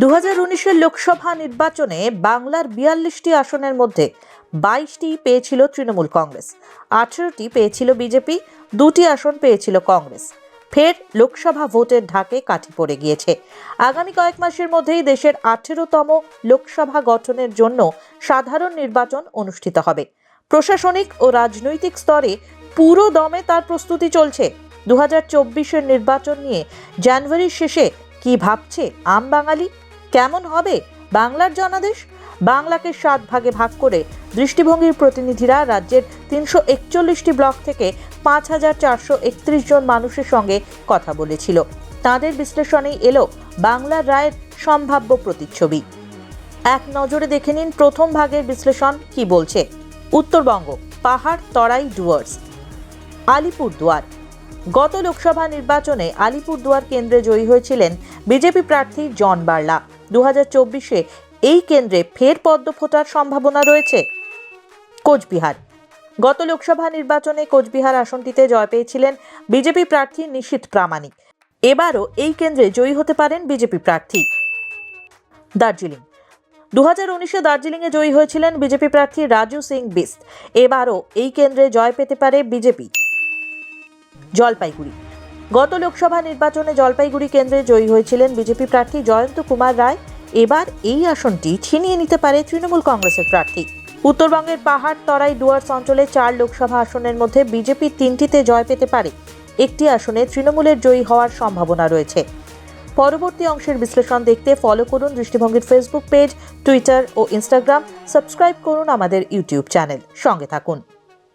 দু হাজার লোকসভা নির্বাচনে বাংলার বিয়াল্লিশটি আসনের মধ্যে বাইশটি পেয়েছিল তৃণমূল কংগ্রেস, আঠেরোটি পেয়েছিল বিজেপি, দুটি আসন পেয়েছিল কংগ্রেস। ফের লোকসভা ভোটের ঢাকে কাঠি পড়ে গিয়েছে। আগামী কয়েক মাসের মধ্যেই দেশের আঠেরোতম লোকসভা গঠনের জন্য সাধারণ নির্বাচন অনুষ্ঠিত হবে। প্রশাসনিক ও রাজনৈতিক স্তরে পুরো দমে তার প্রস্তুতি চলছে। দু হাজার নির্বাচন নিয়ে জানুয়ারির শেষে কি ভাবছে আম বাঙালি? কেমন হবে বাংলার জনাদেশ? বাংলাকে সাত ভাগে ভাগ করে দৃষ্টিভঙ্গির প্রতিনিধিরা রাজ্যের তিনশো একচল্লিশটি ব্লক থেকে পাঁচ হাজার চারশো একত্রিশ জন মানুষের সঙ্গে কথা বলেছিল। তাদের বিশ্লেষণেই এলো বাংলার রায়ের সম্ভাব্য প্রতিচ্ছবি। এক নজরে দেখে নিন প্রথম ভাগের বিশ্লেষণ কি বলছে। উত্তরবঙ্গ, পাহাড়, তরাই, ডুয়ার্স। আলিপুরদুয়ার। গত লোকসভা নির্বাচনে আলিপুরদুয়ার কেন্দ্রে জয়ী হয়েছিলেন বিজেপি প্রার্থী জন বার্লা। দু চব্বিশে এই কেন্দ্রে ফের পদ্ম ফোটার সম্ভাবনা রয়েছে। কোচবিহার। গত লোকসভা নির্বাচনে কোচবিহার আসনটিতে জয় পেয়েছিলেন বিজেপি প্রার্থী নিশীথ প্রামাণিক। এবারও এই কেন্দ্রে জয়ী হতে পারেন বিজেপি প্রার্থী। দার্জিলিং। দু হাজার উনিশে দার্জিলিংয়ে জয়ী হয়েছিলেন বিজেপি প্রার্থী রাজু সিং বিস্ত এবারও এই কেন্দ্রে জয় পেতে পারে বিজেপি। জলপাইগুড়ি। গত লোকসভা নির্বাচনে জলপাইগুড়ি কেন্দ্রে জয়ী হয়েছিলেন বিজেপি প্রার্থী জয়ন্ত কুমার রায়। এবার এই আসনটি ছিনিয়ে নিতে পারে তৃণমূল কংগ্রেসের প্রার্থী। উত্তরবঙ্গের পাহাড় তরাই ডুয়ার্স অঞ্চলে চার লোকসভা আসনের মধ্যে বিজেপি তিনটিতে জয় পেতে পারে। একটি আসনে তৃণমূলের জয়ী হওয়ার সম্ভাবনা রয়েছে। পরবর্তী অংশের বিশ্লেষণ দেখতে ফলো করুন দৃষ্টিভঙ্গির ফেসবুক পেজ টুইটার ও ইনস্টাগ্রাম সাবস্ক্রাইব করুন আমাদের ইউটিউব চ্যানেল সঙ্গে থাকুন।